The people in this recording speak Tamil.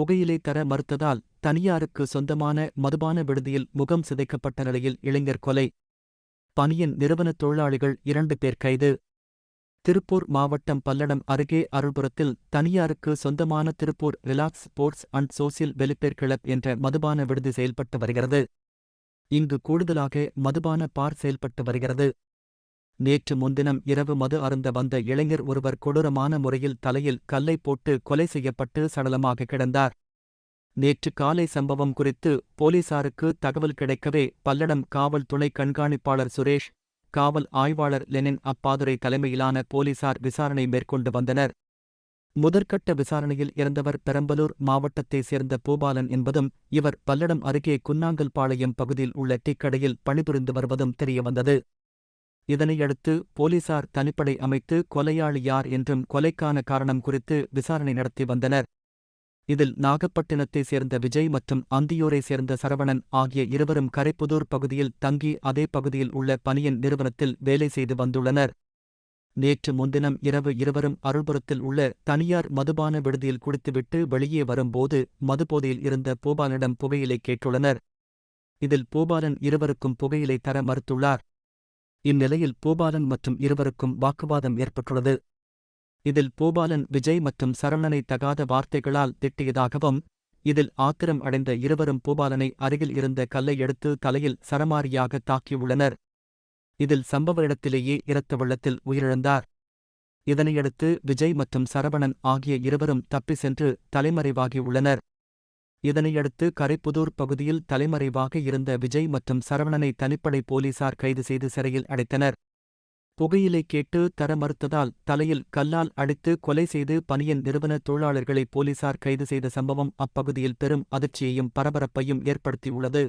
புகையிலை தர மறுத்ததால் தனியாருக்கு சொந்தமான மதுபான விடுதியில் முகம் சிதைக்கப்பட்ட நிலையில் இளைஞர் கொலை. பணியின் நிறுவன தொழிலாளிகள் இரண்டு பேர் கைது. திருப்பூர் மாவட்டம் பல்லடம் அருகே அருள்புரத்தில் தனியாருக்கு சொந்தமான Tiruppur relax sports and social welfare club என்ற மதுபான விடுதி செயல்பட்டு வருகிறது. இங்கு கூடுதலாக மதுபான பார் செயல்பட்டு வருகிறது. நேற்று முன்தினம் இரவு மது அருந்த வந்த இளைஞர் ஒருவர் கொடூரமான முறையில் தலையில் கல்லை போட்டு கொலை செய்யப்பட்டு சடலமாக கிடந்தார். நேற்று காலை சம்பவம் குறித்து போலீசாருக்கு தகவல் கிடைக்கவே பல்லடம் காவல் துணை கண்காணிப்பாளர் சுரேஷ் காவல் ஆய்வாளர் லெனின் அப்பாதுரை தலைமையிலான போலீசார் விசாரணை மேற்கொண்டு வந்தனர். முதற்கட்ட விசாரணையில் இறந்தவர் பெரம்பலூர் மாவட்டத்தைச் சேர்ந்த பூபாலன் என்பதும் இவர் பல்லடம் அருகே குன்னாங்கல்பாளையம் பகுதியில் உள்ள டீக்கடையில் பணிபுரிந்து வருவதும் தெரியவந்தது. இதனையடுத்து போலீசார் தனிப்படை அமைத்து கொலையாளி யார் என்றும் கொலைக்கான காரணம் குறித்து விசாரணை நடத்தி வந்தனர். இதில் நாகப்பட்டினத்தைச் சேர்ந்த விஜய் மற்றும் அந்தியூரைச் சேர்ந்த சரவணன் ஆகிய இருவரும் கரைப்புதூர் பகுதியில் தங்கி அதே பகுதியில் உள்ள பனியன் நிறுவனத்தில் வேலை செய்து வந்துள்ளனர். நேற்று முன்தினம் இரவு இருவரும் அருள்புரத்தில் உள்ள தனியார் மதுபான விடுதியில் குடித்துவிட்டு வெளியே வரும்போது மதுபோதையில் இருந்த பூபாலனிடம் புகையிலை கேட்டுள்ளனர். இதில் பூபாலன் இருவருக்கும் புகையிலை தர மறுத்துள்ளார். இந்நிலையில் பூபாலன் மற்றும் இருவருக்கும் வாக்குவாதம் ஏற்பட்டுள்ளது. இதில் பூபாலன் விஜய் மற்றும் சரவணனை தகாத வார்த்தைகளால் திட்டியதாகவும் இதில் ஆத்திரம் அடைந்த இருவரும் பூபாலனை அருகில் இருந்த கல்லை எடுத்து தலையில் சரமாரியாக தாக்கியுள்ளனர். இதில் சம்பவ இடத்திலேயே இரத்த வெள்ளத்தில் உயிரிழந்தார். இதனையடுத்து விஜய் மற்றும் சரவணன் ஆகிய இருவரும் தப்பி சென்று தலைமறைவாகியுள்ளனர் இதனையடுத்து கரைப்புதூர் பகுதியில் தலைமறைவாக இருந்த விஜய் மற்றும் சரவணனை தனிப்படை போலீசார் கைது செய்து சிறையில் அடைத்தனர். புகையிலை கேட்டு தர மறுத்ததால் தலையில் கல்லால் அடித்து கொலை செய்து பனியன் நிறுவன தொழிலாளர்களை போலீசார் கைது செய்த சம்பவம் அப்பகுதியில் பெரும் அதிர்ச்சியையும் பரபரப்பையும் ஏற்படுத்தியுள்ளது.